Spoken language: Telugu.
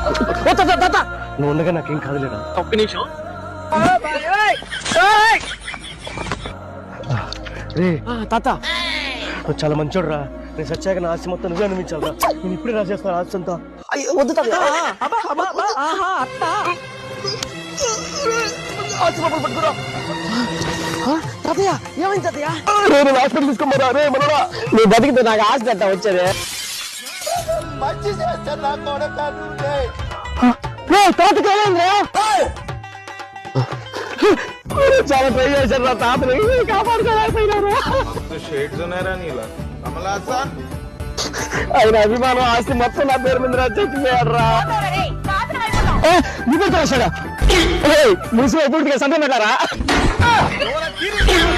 ఓ తాత తాత నువ్వు ఉండగా నాకేం కాదులేరా? ఒక్క నిమిషం. రే తాత. నువ్వు చాలా మంచోడు రా నేను సచ్చాక నా ఆస్తి మొత్తం నువ్వే అనిపించాలరా నేను ఇప్పుడే రాసేస్తాను ఆస్తి అంతా. అయ్యో వద్దు తాతయ్య ఏమైంది తాతయ్య? నేను హాస్పిటల్ తీసుకోమరా రే మనరా నువ్వు బతికితే నాకు ఆస్తి అంతా వచ్చేది. రే తాతకి ఏమైందిరా చాలా ట్రై చేశారు నా తాతని. కాపాడుకోలేకపోయినారు. షేడ్స్ ఉన్నారా నీలా. కమలా హాసన్ ఆయన అభిమానం ఆస్తి మొత్తం నా పేరు మీద చచ్చిపోయాడు రా. నువ్వు రాశాడా మున్సిపల్ పూర్తిగా సంతం పెట్టారా? అయ్యో అమ్మా.